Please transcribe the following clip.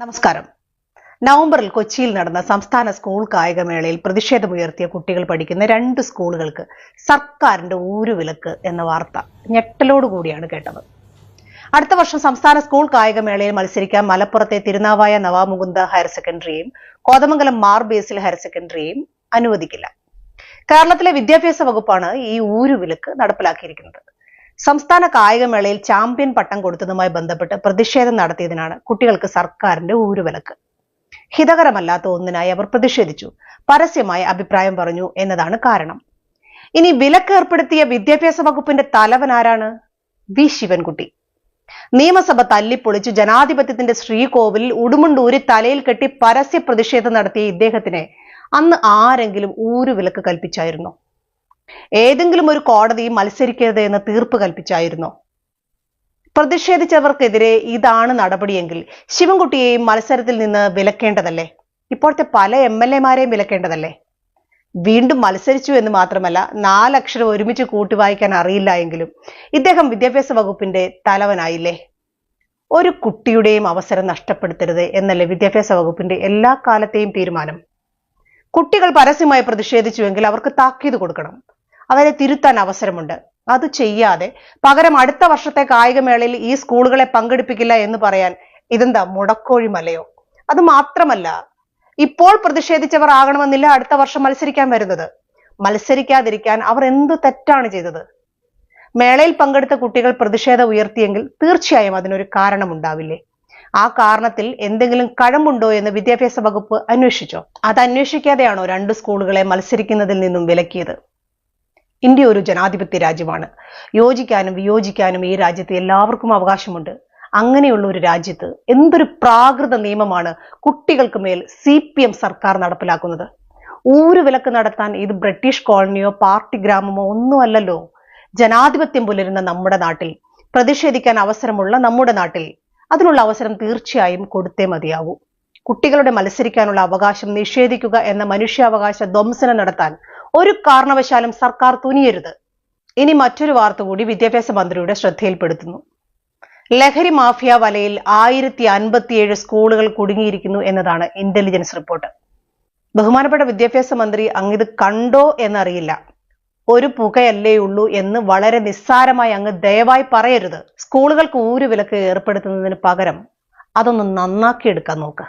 നമസ്കാരം. നവംബറിൽ കൊച്ചിയിൽ നടന്ന സംസ്ഥാന സ്കൂൾ കായികമേളയിൽ പ്രതിഷേധമുയർത്തിയ കുട്ടികൾ പഠിക്കുന്ന രണ്ട് സ്കൂളുകൾക്ക് സർക്കാരിന്റെ ഊരുവിലക്ക് എന്ന വാർത്ത ഞെട്ടലോടുകൂടിയാണ് കേട്ടത്. അടുത്ത വർഷം സംസ്ഥാന സ്കൂൾ കായികമേളയിൽ മത്സരിക്കാൻ മലപ്പുറത്തെ തിരുനാവായ നവാമുകുന്ദ ഹയർ സെക്കൻഡറിയും കോതമംഗലം മാർ ബേസിൽ ഹയർ സെക്കൻഡറിയും അനുവദിക്കില്ല. കേരളത്തിലെ വിദ്യാഭ്യാസ വകുപ്പാണ് ഈ ഊരുവിലക്ക് നടപ്പിലാക്കിയിരിക്കുന്നത്. സംസ്ഥാന കായികമേളയിൽ ചാമ്പ്യൻ പട്ടം കൊടുത്തതുമായി ബന്ധപ്പെട്ട് പ്രതിഷേധം നടത്തിയതിനാണ് കുട്ടികൾക്ക് സർക്കാരിന്റെ ഊരുവിലക്ക്. ഹിതകരമല്ലാത്ത ഒന്നിനായി അവർ പ്രതിഷേധിച്ചു. പരസ്യമായ അഭിപ്രായം പറഞ്ഞു എന്നതാണ് കാരണം. ഇനി വിലക്ക് ഏർപ്പെടുത്തിയ വിദ്യാഭ്യാസ വകുപ്പിന്റെ തലവൻ ആരാണ്? വി. ശിവൻകുട്ടി. നിയമസഭ തല്ലിപ്പൊളിച്ചു ജനാധിപത്യത്തിന്റെ ശ്രീകോവിലിൽ ഉടുമുണ്ടൂരി തലയിൽ കെട്ടി പരസ്യ പ്രതിഷേധം നടത്തിയ ഇദ്ദേഹത്തിനെ അന്ന് ആരെങ്കിലും ഊരുവിലക്ക് കൽപ്പിച്ചായിരുന്നോ? ഏതെങ്കിലും ഒരു കോടതി മത്സരിക്കരുത് എന്ന് തീർപ്പ് കൽപ്പിച്ചായിരുന്നോ? പ്രതിഷേധിച്ചവർക്കെതിരെ ഇതാണ് നടപടിയെങ്കിൽ ശിവൻകുട്ടിയെയും മത്സരത്തിൽ നിന്ന് വിലക്കേണ്ടതല്ലേ? ഇപ്പോഴത്തെ പല എം എൽ എമാരെയും വിലക്കേണ്ടതല്ലേ? വീണ്ടും മത്സരിച്ചു എന്ന് മാത്രമല്ല നാലക്ഷരം ഒരുമിച്ച് കൂട്ടി വായിക്കാൻ അറിയില്ല എങ്കിലും ഇദ്ദേഹം വിദ്യാഭ്യാസ വകുപ്പിന്റെ തലവനായില്ലേ? ഒരു കുട്ടിയുടെയും അവസരം നഷ്ടപ്പെടുത്തരുത് എന്നല്ലേ വിദ്യാഭ്യാസ വകുപ്പിന്റെ എല്ലാ കാലത്തെയും തീരുമാനം? കുട്ടികൾ പരസ്യമായി പ്രതിഷേധിച്ചുവെങ്കിൽ അവർക്ക് താക്കീത് കൊടുക്കണം. അവരെ തിരുത്താൻ അവസരമുണ്ട്. അത് ചെയ്യാതെ പകരം അടുത്ത വർഷത്തെ കായികമേളയിൽ ഈ സ്കൂളുകളെ പങ്കെടുപ്പിക്കില്ല എന്ന് പറയാൻ ഇതെന്താ മുടക്കോഴി മലയോ? അത് മാത്രമല്ല ഇപ്പോൾ പ്രതിഷേധിച്ചവർ ആകണമെന്നില്ല അടുത്ത വർഷം മത്സരിക്കാൻ വരുന്നത്. മത്സരിക്കാതിരിക്കാൻ അവർ എന്ത് തെറ്റാണ് ചെയ്തത്? മേളയിൽ പങ്കെടുത്ത കുട്ടികൾ പ്രതിഷേധം ഉയർത്തിയെങ്കിൽ തീർച്ചയായും അതിനൊരു കാരണമുണ്ടാവില്ലേ? ആ കാരണത്തിൽ എന്തെങ്കിലും കഴമ്പുണ്ടോ എന്ന് വിദ്യാഭ്യാസ വകുപ്പ് അന്വേഷിച്ചോ? അത് അന്വേഷിക്കാതെയാണോ രണ്ട് സ്കൂളുകളെ മത്സരിക്കുന്നതിൽ നിന്നും വിലക്കിയത്? ഇന്ത്യ ഒരു ജനാധിപത്യ രാജ്യമാണ്. യോജിക്കാനും വിയോജിക്കാനും ഈ രാജ്യത്ത് എല്ലാവർക്കും അവകാശമുണ്ട്. അങ്ങനെയുള്ള ഒരു രാജ്യത്ത് എന്തൊരു പ്രാകൃത നിയമമാണ് കുട്ടികൾക്ക് മേൽ സി പി എം സർക്കാർ നടപ്പിലാക്കുന്നത്? ഊരു വിലക്ക് നടത്താൻ ഇത് ബ്രിട്ടീഷ് കോളനിയോ പാർട്ടി ഗ്രാമമോ ഒന്നുമല്ലല്ലോ. ജനാധിപത്യം പുലരുന്ന നമ്മുടെ നാട്ടിൽ പ്രതിഷേധിക്കാൻ അവസരമുള്ള നമ്മുടെ നാട്ടിൽ അതിനുള്ള അവസരം തീർച്ചയായും കൊടുത്തേ മതിയാവൂ. കുട്ടികളുടെ മത്സരിക്കാനുള്ള അവകാശം നിഷേധിക്കുക എന്ന മനുഷ്യാവകാശ ധ്വംസനം നടത്താൻ ഒരു കാരണവശാലും സർക്കാർ തുനിയരുത്. ഇനി മറ്റൊരു വാർത്ത കൂടി വിദ്യാഭ്യാസ മന്ത്രിയുടെ ശ്രദ്ധയിൽപ്പെടുത്തുന്നു. ലഹരി മാഫിയ വലയിൽ ആയിരത്തി അൻപത്തിയേഴ് സ്കൂളുകൾ കുടുങ്ങിയിരിക്കുന്നു എന്നതാണ് ഇന്റലിജൻസ് റിപ്പോർട്ട് ബഹുമാനപ്പെട്ട വിദ്യാഭ്യാസ മന്ത്രി അങ്ങിത് കണ്ടോ എന്നറിയില്ല. ഒരു പുകയല്ലേ ഉള്ളൂ എന്ന് വളരെ നിസ്സാരമായി അങ്ങ് ദയവായി പറയരുത്. സ്കൂളുകൾക്ക് ഊരുവിലക്ക് ഏർപ്പെടുത്തുന്നതിന് പകരം അതൊന്ന് നന്നാക്കിയെടുക്കാൻ നോക്ക്.